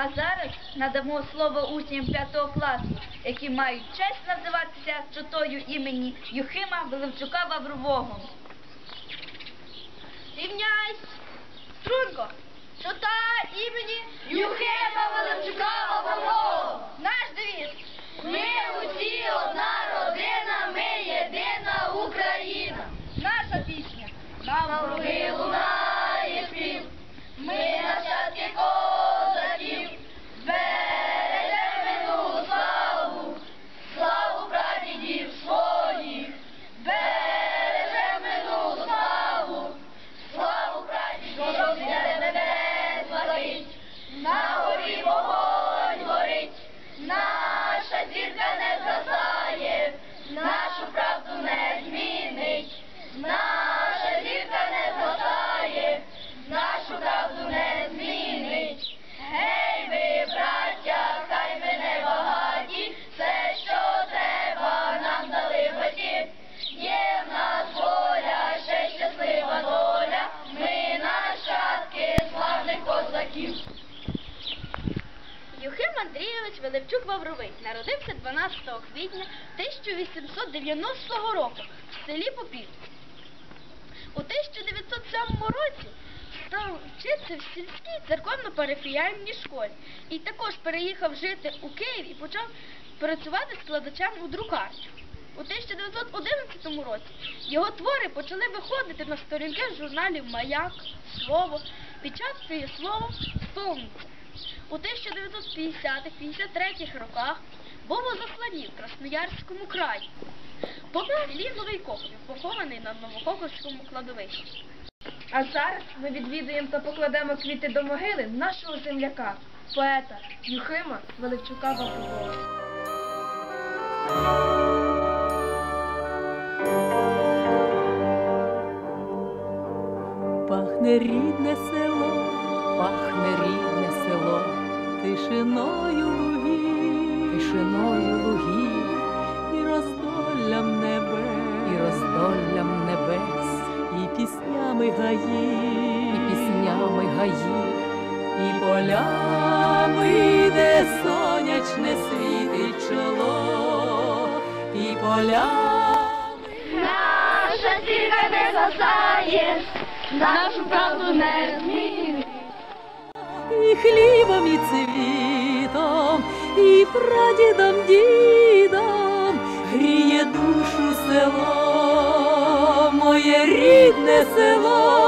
А зараз надамо слово учням 5 класу, які мають честь називатися чотою імені Юхима Веливчука Ваврового. Рівняйсь! Струнко! Чота імені Юхима Веливчука Ваврового! Наш девіз! Ми усі одна родина, ми єдина Україна! Наша пісня! Навкруги лунає спів, ми нащадки козаків, бережемо минулу славу, славу прадідів своїх, бережемо минулу славу, славу прадідів, що для небес летить, на горі вогонь горить, наша зірка не згасає, нашу правду не змінить, наша зірка не згасає, нашу правду не змінить. Гей ви, браття, хай ми не багаті, все, що треба, нам дали батьки. Є в нас воля, ще щаслива доля, ми нащадки славних козаків. Юхим Андрійович Велевчук Вавровий народився 12 квітня 1890 року в селі Попівці. У 1907 році став вчитися в сільській церковно-парафіяльній школі і також переїхав жити у Київ і почав працювати складачем у друкарні. У 1911 році його твори почали виходити на сторінки журналів Маяк, Слово, печаткою слово Сонце. У 1950-53 роках був у Красноярському краї. Помер селі Новий Кохів, похований на Новокоховському кладовищі. А зараз ми відвідуємо та покладемо квіти до могили нашого земляка, поета Юхима Величука Ваврового. Пахне рідне село, пахне рідне село, тишиною лугів, тишиною лугів, і роздоллям небес, і роздоллям небес, і піснями гаїв, і піснями гаїв, і полями, де сонячне світить чоло, і полями. Наша зірка не згасає, нашу правду не змінить. і хлібом, і цвітом, і прадідом, дідам гріє душу село, моє рідне село,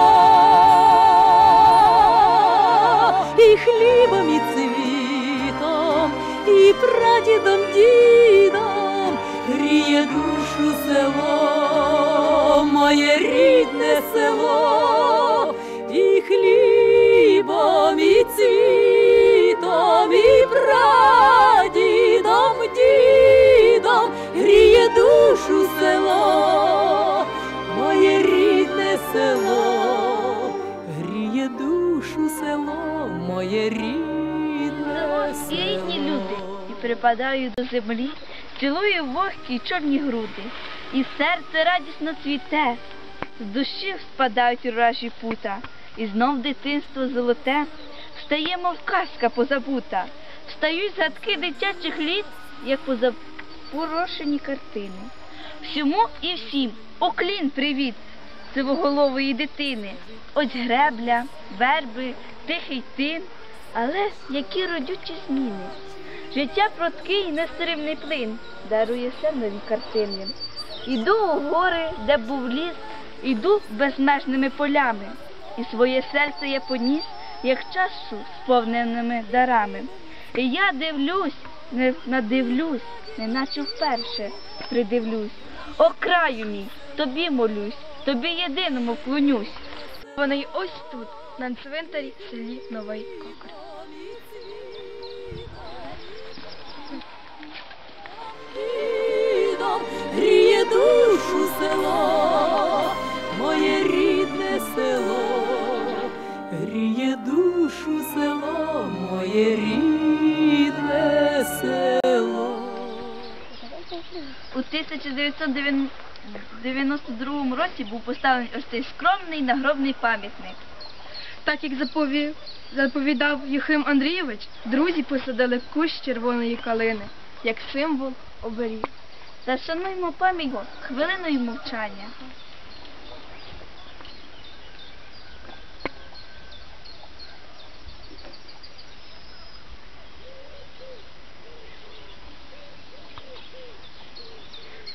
дідом гріє душу село, моє рідне село, припадаю до землі, цілую вогкі чорні груди, і серце радісно цвіте, з душі спадають уражі пута, і знов дитинство золоте, стає, мов казка позабута, встають згадки дитячих літ, як позапорошені картини. Всьому і всім оклін привіт сивоголової дитини. Ось гребля, верби, тихий тин, але які родючі зміни. Життя пруткий, нестримний плин, дарує все нові картини. Іду у гори, де був ліс, іду безмежними полями, і своє серце я поніс, як чашу сповненими дарами. І я дивлюсь, не надивлюсь, неначе вперше придивлюсь. О краю мій, тобі молюсь, тобі єдиному вклонюсь. Вона й ось тут, на цвинтарі в селі Новий Кокор. Душу село, моє рідне село, гріє душу село, моє рідне село. У 1992 році був поставлений ось цей скромний нагробний пам'ятник. Так як заповів, заповідав Юхим Андрійович, друзі посадили кущ червоної калини, як символ оберіг. Та шануймо пам'ять хвилиною мовчання.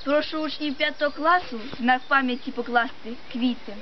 Прошу учнів п'ятого класу в знак пам'яті покласти квіти.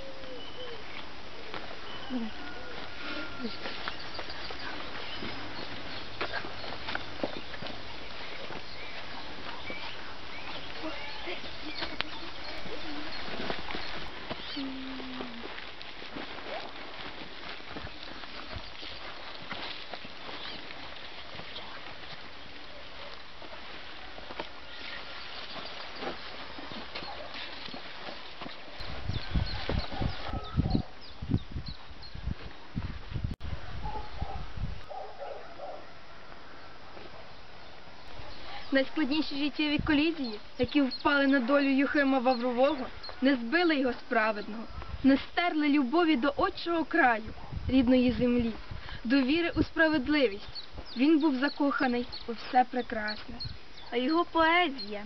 Найскладніші життєві колізії, які впали на долю Юхима Ваврового, не збили його справедного, не стерли любові до отчого краю, рідної землі, довіри у справедливість. Він був закоханий у все прекрасне. А його поезія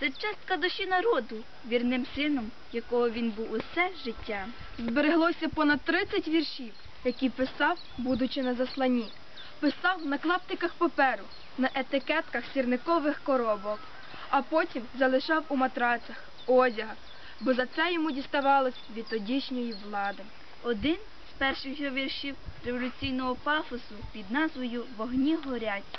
це частка душі народу, вірним сином, якого він був усе життя. Збереглося понад 30 віршів, які писав, будучи на засланні. Писав на клаптиках паперу, на етикетках сірникових коробок, а потім залишав у матрацах, одягах, бо за це йому діставалось від тодішньої влади. Один з перших віршів революційного пафосу під назвою Вогні горять.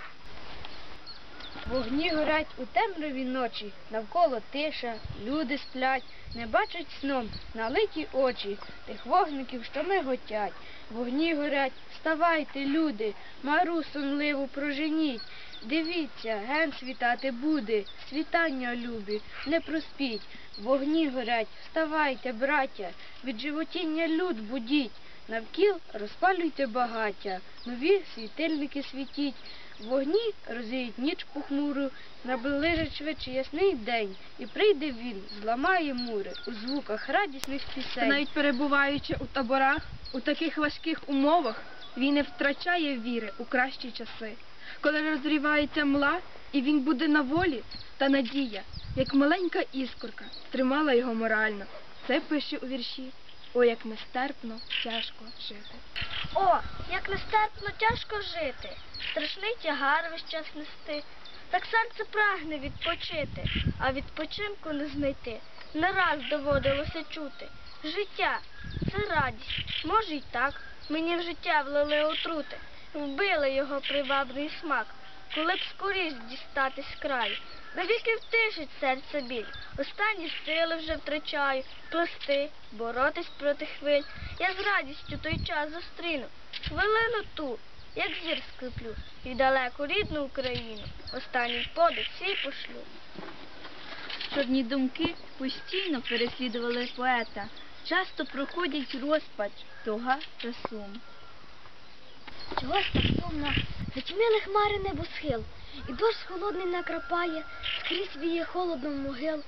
Вогні горять у темряві ночі, навколо тиша, люди сплять, не бачать сном налиті очі тих вогників, що миготять. Вогні горять, вставайте, люди, мару сонливу проженіть. Дивіться, ген світати буде, світання любі, не проспіть. Вогні горять, вставайте, браття, від животіння люд будіть. Навкіл розпалюйте багаття, нові світильники світіть. Вогні розвіють ніч похмуру, наближить швидше ясний день, і прийде він, зламає мури у звуках радісних пісень. навіть перебуваючи у таборах, у таких важких умовах, він не втрачає віри у кращі часи. Коли розрівається мла, і він буде на волі, та надія, як маленька іскорка, тримала його морально. Це пише у вірші. О, як нестерпно, тяжко жити. О, як нестерпно тяжко жити, страшний тягар весь час нести. Так серце прагне відпочити, а відпочинку не знайти. Не раз доводилося чути. Життя це радість, може й так. Мені в життя влили отрути, вбили його привабний смак, коли б скоріш дістатись з краю. Навіки втишить серце біль. Останні сили вже втрачаю, плести, боротись проти хвиль. Я з радістю той час зустріну, хвилину ту, як зір склеплю, і в далеку рідну Україну. Останній подих свій пошлю. Чорні думки постійно переслідували поета. Часто проходять розпач, туга та сум. Чогось так сумно, затьміли хмари небосхил, і дощ холодний накрапає, скрізь віє холодом могил.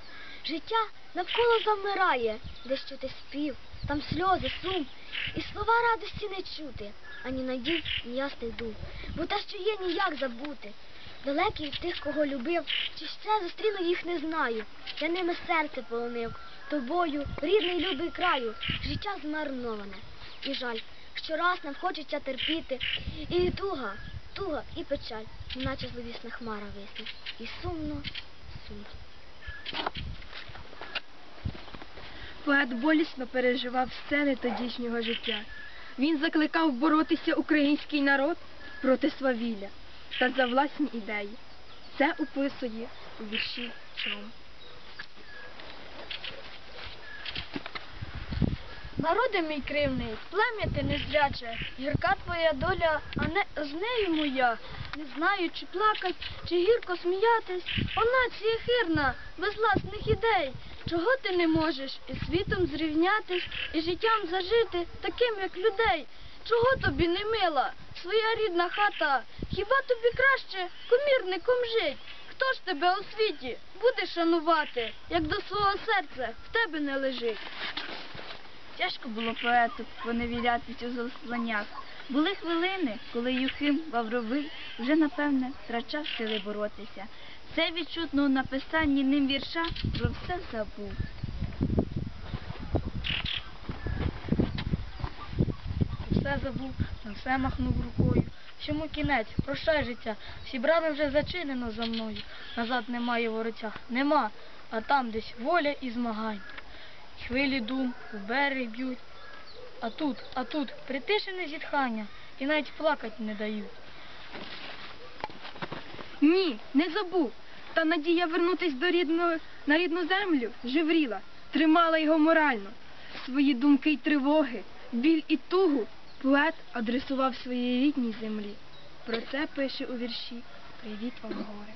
Життя навколо замирає, де що ти спів, там сльози, сум, і слова радості не чути, ані надій, ні ясних дум. Бо те, що є, ніяк забути. Далекий від тих, кого любив, чи ще зустріну їх не знаю. Я ними серце полонив, тобою, рідний любий краю, життя змарноване. І жаль, щораз нам хочеться терпіти. І туга, туга і печаль, наче зловісна хмара висне. І сумно, сумно. Поет болісно переживав сцени тодішнього життя. Він закликав боротися український народ проти свавілля та за власні ідеї. Це описує у вірші чому. Народи мій кривний, плем'я ти незряче, гірка твоя доля, а не з нею моя. Не знаю, чи плакать, чи гірко сміятись. О, нація хирна, без власних ідей. Чого ти не можеш із світом зрівнятись і життям зажити таким, як людей? Чого тобі не мила, своя рідна хата? Хіба тобі краще комірником жить? Хто ж тебе у світі буде шанувати, як до свого серця в тебе не лежить? Тяжко було поету поневірятись у засланнях. Були хвилини, коли Юхим Вавровий вже напевне втрачав сили боротися. Це відчутно у написанні ним вірша про все забув. Все забув, на все махнув рукою. Чому кінець? Прощай життя. Всі брами вже зачинено за мною. Назад немає вороття. Нема, а там десь воля і змагань. Хвилі дум берег б'ють. А тут, а тут притишене зітхання і навіть плакать не дають. Ні, не забув. Та надія вернутись до рідного на рідну землю живріла, тримала його морально. Свої думки й тривоги, біль і тугу поет адресував своїй рідній землі. Про це пише у вірші Привіт вам горе.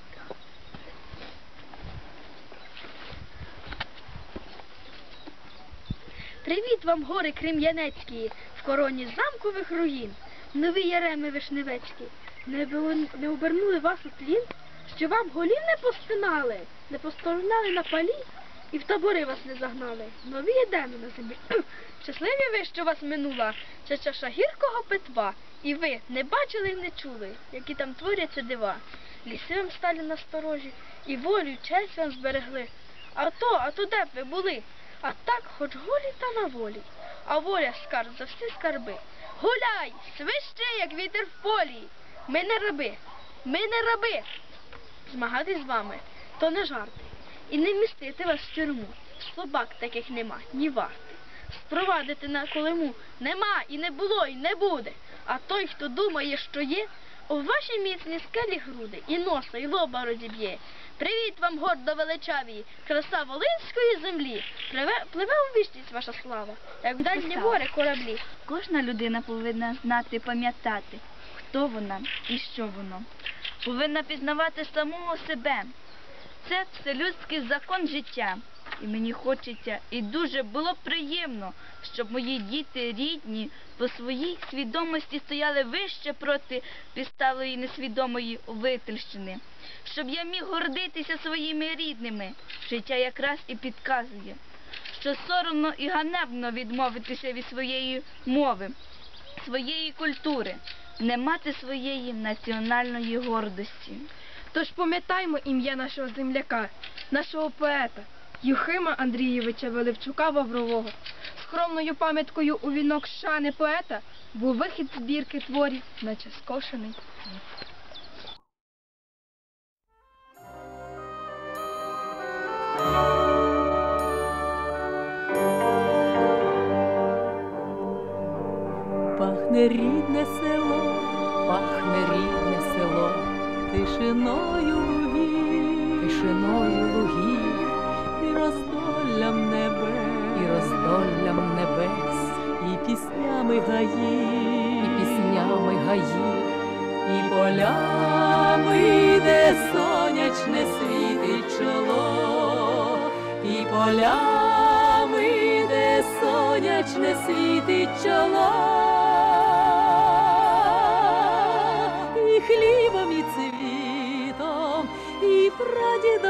Привіт вам, гори крем'янецькі, в короні замкових руїн, нові яреми вишневецькі. Не, не обернули вас у тлін, що вам голів не постинали, не посторожнали на палі і в табори вас не загнали. Нові єдеми на землі. Щасливі ви, що вас минула, це чаша гіркого питва, і ви не бачили і не чули, які там творяться дива. Ліси вам стали насторожі, і волю, честь вам зберегли. А то, а то де б ви були? А так, хоч голі та на волі, а воля скарб за всі скарби. Гуляй, свище, як вітер в полі. Ми не раби, ми не раби. Змагатись з вами то не жарти. І не містити вас в тюрму. Собак таких нема, ні варти. Спровадити на колиму нема і не було, і не буде. А той, хто думає, що є, у вашій міцні скелі груди і носа, і лоба розіб'є. Привіт вам, гордо величаві, краса Волинської землі. Пливе, пливе у вічність ваша слава, як в дальні гори кораблі. Кожна людина повинна знати, пам'ятати, хто вона і що воно. Повинна пізнавати самого себе. Це вселюдський закон життя. І мені хочеться, і дуже було приємно, щоб мої діти рідні по своїй свідомості стояли вище проти підставленої несвідомої витильщини. Щоб я міг гордитися своїми рідними. Життя якраз і підказує, що соромно і ганебно відмовитися від своєї мови, своєї культури, не мати своєї національної гордості. Тож пам'ятаймо ім'я нашого земляка, нашого поета Юхима Андрійовича Велевчука Ваврового. Скромною пам'яткою у вінок шани поета був вихід збірки творів наче скошений. Пахне рідне село, пахне рідне село, тишиною лугів, тишиною лугів, і роздоллям небес, роздоллям небес, і піснями гаїв, і піснями гаїв, і полями, де сонячне світить чоло, і полями, де сонячне світить чоло, і хлібом, і цвітом, і прадідом,